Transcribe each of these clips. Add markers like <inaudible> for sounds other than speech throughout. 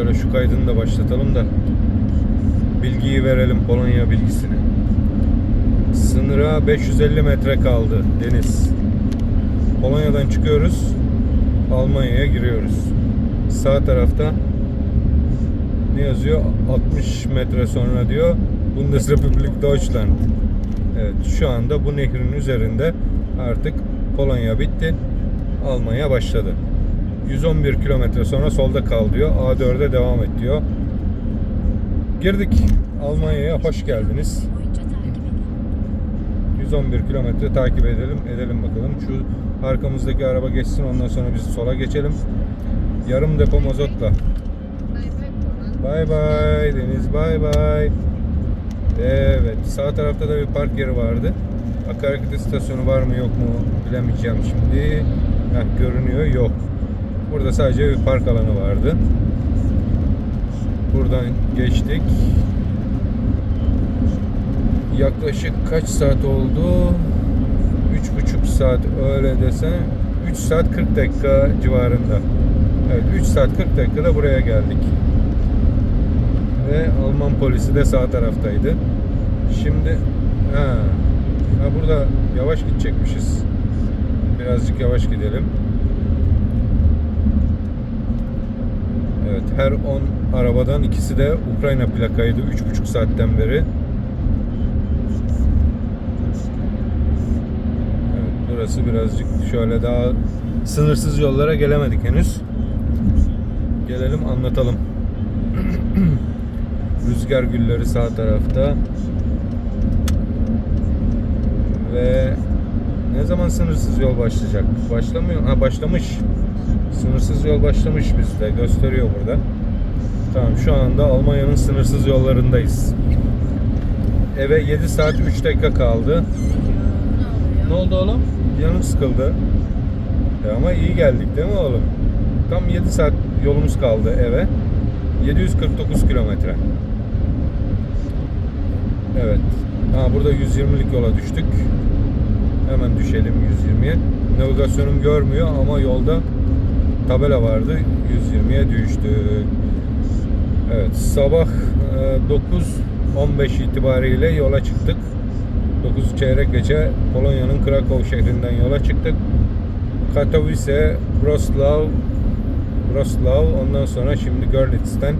Şöyle şu kaydını da başlatalım da bilgiyi verelim Polonya bilgisini. Sınıra 550 metre kaldı deniz. Polonya'dan çıkıyoruz. Almanya'ya giriyoruz. Sağ tarafta ne yazıyor? 60 metre sonra diyor Bundesrepublik Deutschland. Evet şu anda bu nehrin üzerinde artık Polonya bitti. Almanya başladı. 111 kilometre sonra solda kal diyor. A4'e devam et diyor. Girdik. Almanya'ya hoş geldiniz. 111 kilometre takip edelim. Edelim bakalım. Şu arkamızdaki araba geçsin ondan sonra biz sola geçelim. Yarım depo mazotla. Bay bay Deniz bay bay. Evet sağ tarafta da bir park yeri vardı. Akaryakıt istasyonu var mı yok mu bilemeyeceğim şimdi. Heh, görünüyor yok. Burada sadece bir park alanı vardı. Buradan geçtik. Yaklaşık kaç saat oldu? 3,5 saat öyle desen 3 saat 40 dakika civarında. Evet 3 saat 40 dakikada buraya geldik. Ve Alman polisi de sağ taraftaydı. Şimdi ha, ha burada yavaş gidecekmişiz. Birazcık yavaş gidelim. Evet her 10 arabadan ikisi de Ukrayna plakaydı 3,5 saatten beri. Evet, burası birazcık şöyle daha sınırsız yollara gelemedik henüz. Gelelim anlatalım. <clears throat> Rüzgar gülleri sağ tarafta. Ve ne zaman sınırsız yol başlayacak? Başlamıyor. Ha başlamış. Sınırsız yol başlamış bizde. Gösteriyor burada. Tamam şu anda Almanya'nın sınırsız yollarındayız. Eve 7 saat 3 dakika kaldı. Ne oldu oğlum? Yanım sıkıldı. E ama iyi geldik değil mi oğlum? Tam 7 saat yolumuz kaldı eve. 749 kilometre. Evet. Ha burada 120'lik yola düştük. Hemen düşelim 120'ye. Navigasyonum görmüyor ama yolda tabela vardı. 120'ye düştük. Evet sabah e, 9.15 itibariyle yola çıktık. 9 çeyrek geçe Polonya'nın Krakow şehrinden yola çıktık. Katowice, Wrocław, Wrocław ondan sonra şimdi Görlitz'ten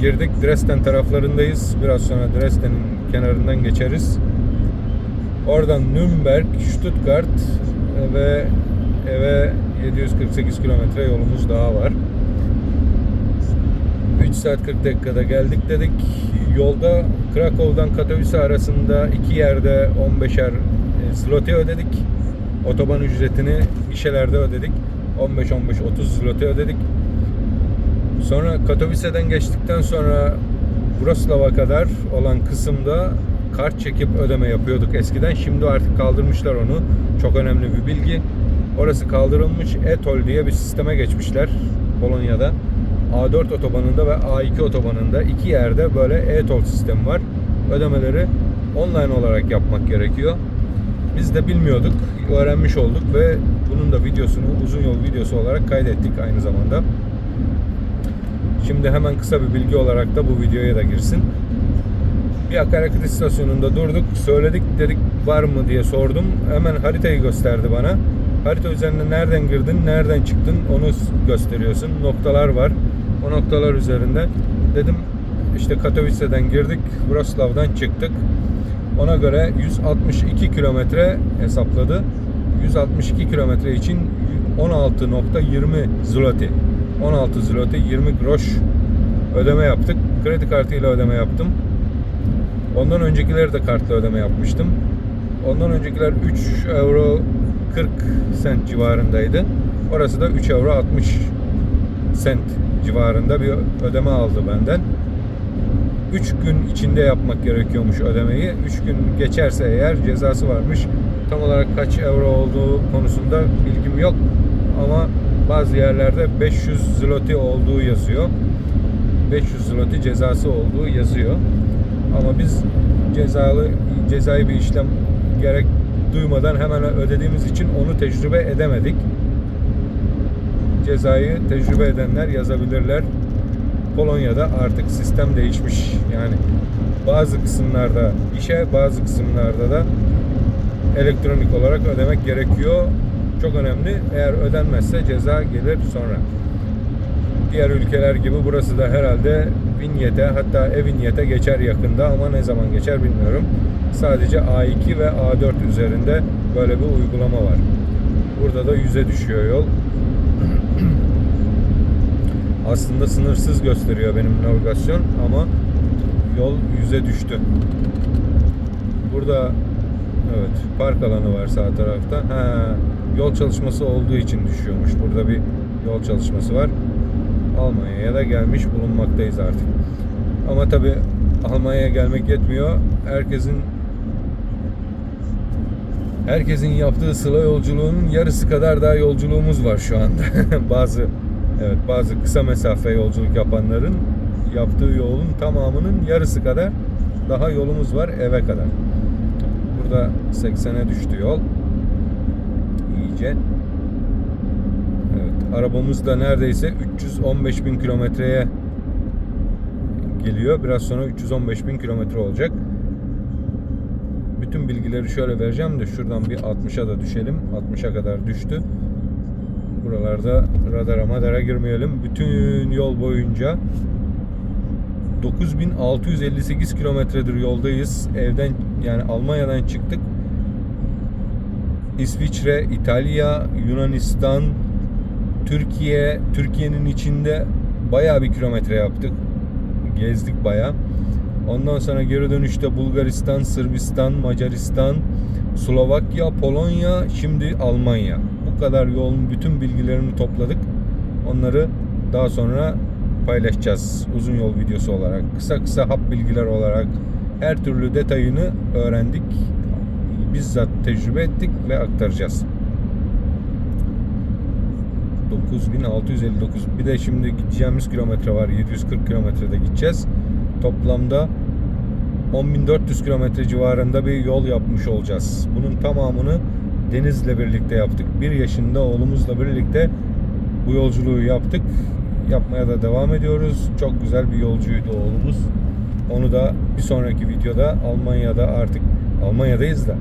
girdik. Dresden taraflarındayız. Biraz sonra Dresden'in kenarından geçeriz. Oradan Nürnberg, Stuttgart ve eve 748 kilometre yolumuz daha var. 3 saat 40 dakikada geldik dedik. Yolda Krakow'dan Katowice arasında iki yerde 15'er e, zloty ödedik. Otoban ücretini gişelerde ödedik. 15-15-30 zloty ödedik. Sonra Katowice'den geçtikten sonra Wrocław'a kadar olan kısımda kart çekip ödeme yapıyorduk eskiden. Şimdi artık kaldırmışlar onu. Çok önemli bir bilgi. Orası kaldırılmış. ETOL diye bir sisteme geçmişler Polonya'da. A4 otobanında ve A2 otobanında iki yerde böyle e-toll sistemi var. Ödemeleri online olarak yapmak gerekiyor. Biz de bilmiyorduk, öğrenmiş olduk ve bunun da videosunu uzun yol videosu olarak kaydettik aynı zamanda. Şimdi hemen kısa bir bilgi olarak da bu videoya da girsin. Bir akaryakıt istasyonunda durduk, söyledik dedik var mı diye sordum. Hemen haritayı gösterdi bana. Harita üzerinde nereden girdin, nereden çıktın onu gösteriyorsun. Noktalar var. O noktalar üzerinde dedim işte Katowice'den girdik, Wrocław'dan çıktık. Ona göre 162 kilometre hesapladı. 162 kilometre için 16.20 zloty. 16 zloty 20 groş ödeme yaptık. Kredi kartıyla ödeme yaptım. Ondan öncekileri de kartla ödeme yapmıştım. Ondan öncekiler 3 euro 40 sent civarındaydı. Orası da 3 euro 60 sent civarında bir ödeme aldı benden. 3 gün içinde yapmak gerekiyormuş ödemeyi. 3 gün geçerse eğer cezası varmış. Tam olarak kaç euro olduğu konusunda bilgim yok. Ama bazı yerlerde 500 zloty olduğu yazıyor. 500 zloty cezası olduğu yazıyor. Ama biz cezalı cezai bir işlem gerek duymadan hemen ödediğimiz için onu tecrübe edemedik. Cezayı tecrübe edenler yazabilirler. Polonya'da artık sistem değişmiş. Yani bazı kısımlarda işe, bazı kısımlarda da elektronik olarak ödemek gerekiyor. Çok önemli. Eğer ödenmezse ceza gelir sonra. Diğer ülkeler gibi burası da herhalde vinyete hatta e-vinyete geçer yakında ama ne zaman geçer bilmiyorum. Sadece A2 ve A4 üzerinde böyle bir uygulama var. Burada da 100'e düşüyor yol. <clears throat> Aslında sınırsız gösteriyor benim navigasyon ama yol 100'e düştü. Burada evet park alanı var sağ tarafta. Ha, yol çalışması olduğu için düşüyormuş. Burada bir yol çalışması var. Almanya'ya da gelmiş bulunmaktayız artık. Ama tabi Almanya'ya gelmek yetmiyor. Herkesin herkesin yaptığı sıla yolculuğunun yarısı kadar daha yolculuğumuz var şu anda. <laughs> bazı evet bazı kısa mesafe yolculuk yapanların yaptığı yolun tamamının yarısı kadar daha yolumuz var eve kadar. Burada 80'e düştü yol. İyice. Arabamız da neredeyse 315 bin kilometreye geliyor. Biraz sonra 315 bin kilometre olacak. Bütün bilgileri şöyle vereceğim de şuradan bir 60'a da düşelim. 60'a kadar düştü. Buralarda radara madara girmeyelim. Bütün yol boyunca 9658 kilometredir yoldayız. Evden yani Almanya'dan çıktık. İsviçre, İtalya, Yunanistan, Türkiye, Türkiye'nin içinde bayağı bir kilometre yaptık. Gezdik bayağı. Ondan sonra geri dönüşte Bulgaristan, Sırbistan, Macaristan, Slovakya, Polonya, şimdi Almanya. Bu kadar yolun bütün bilgilerini topladık. Onları daha sonra paylaşacağız uzun yol videosu olarak. Kısa kısa hap bilgiler olarak her türlü detayını öğrendik. Bizzat tecrübe ettik ve aktaracağız. 9659. Bir de şimdi gideceğimiz kilometre var. 740 kilometrede gideceğiz. Toplamda 10.400 kilometre civarında bir yol yapmış olacağız. Bunun tamamını Deniz'le birlikte yaptık. Bir yaşında oğlumuzla birlikte bu yolculuğu yaptık. Yapmaya da devam ediyoruz. Çok güzel bir yolcuydu oğlumuz. Onu da bir sonraki videoda Almanya'da artık Almanya'dayız da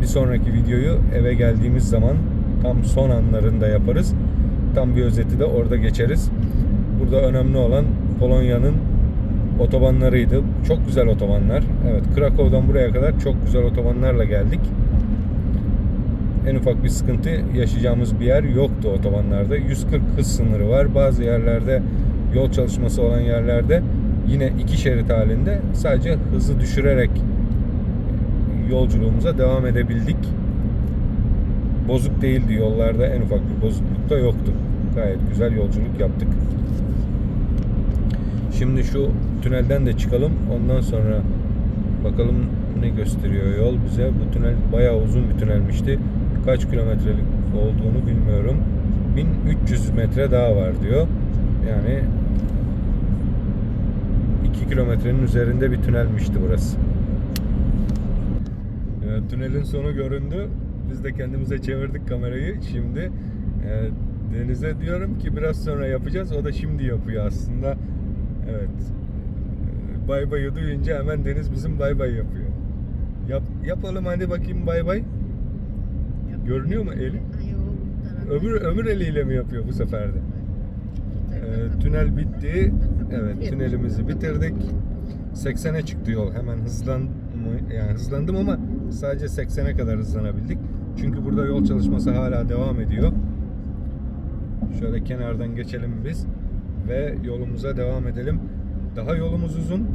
bir sonraki videoyu eve geldiğimiz zaman tam son anlarında yaparız. Tam bir özeti de orada geçeriz. Burada önemli olan Polonya'nın otobanlarıydı. Çok güzel otobanlar. Evet, Krakow'dan buraya kadar çok güzel otobanlarla geldik. En ufak bir sıkıntı yaşayacağımız bir yer yoktu otobanlarda. 140 hız sınırı var. Bazı yerlerde yol çalışması olan yerlerde yine iki şerit halinde sadece hızı düşürerek yolculuğumuza devam edebildik. Bozuk değildi yollarda en ufak bir bozukluk da yoktu. Gayet güzel yolculuk yaptık. Şimdi şu tünelden de çıkalım. Ondan sonra bakalım ne gösteriyor yol bize. Bu tünel bayağı uzun bir tünelmişti. Kaç kilometrelik olduğunu bilmiyorum. 1300 metre daha var diyor. Yani 2 kilometrenin üzerinde bir tünelmişti burası. Evet, tünelin sonu göründü. Biz de kendimize çevirdik kamerayı. Şimdi e, Deniz'e diyorum ki biraz sonra yapacağız. O da şimdi yapıyor aslında. Evet. E, Bay bayı duyunca hemen Deniz bizim bay bay yapıyor. Yap, yapalım hadi bakayım bay bay. Görünüyor mu eli? Öbür öbür eliyle mi yapıyor bu sefer de? E, tünel bitti. Evet, tünelimizi bitirdik. 80'e çıktı yol. Hemen hızlan yani hızlandım ama sadece 80'e kadar hızlanabildik. Çünkü burada yol çalışması hala devam ediyor. Şöyle kenardan geçelim biz ve yolumuza devam edelim. Daha yolumuz uzun.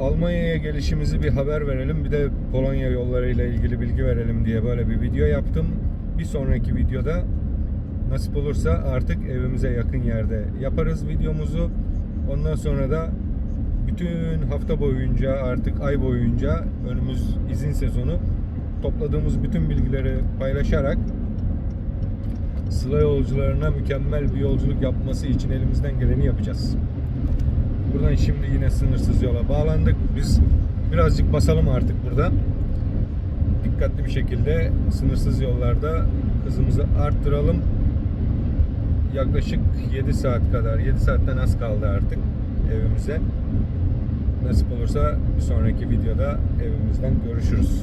Almanya'ya gelişimizi bir haber verelim. Bir de Polonya yollarıyla ilgili bilgi verelim diye böyle bir video yaptım. Bir sonraki videoda nasip olursa artık evimize yakın yerde yaparız videomuzu. Ondan sonra da bütün hafta boyunca artık ay boyunca önümüz izin sezonu topladığımız bütün bilgileri paylaşarak Sıla yolcularına mükemmel bir yolculuk yapması için elimizden geleni yapacağız. Buradan şimdi yine sınırsız yola bağlandık. Biz birazcık basalım artık burada. Dikkatli bir şekilde sınırsız yollarda hızımızı arttıralım. yaklaşık 7 saat kadar, 7 saatten az kaldı artık evimize. Nasip olursa bir sonraki videoda evimizden görüşürüz.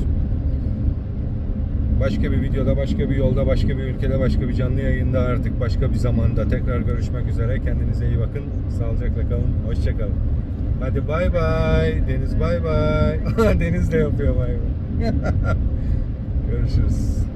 Başka bir videoda, başka bir yolda, başka bir ülkede, başka bir canlı yayında artık başka bir zamanda tekrar görüşmek üzere. Kendinize iyi bakın. Sağlıcakla kalın. Hoşça kalın. Hadi bay bay. Deniz bay bay. <laughs> Deniz de yapıyor bay bay. <laughs> Görüşürüz.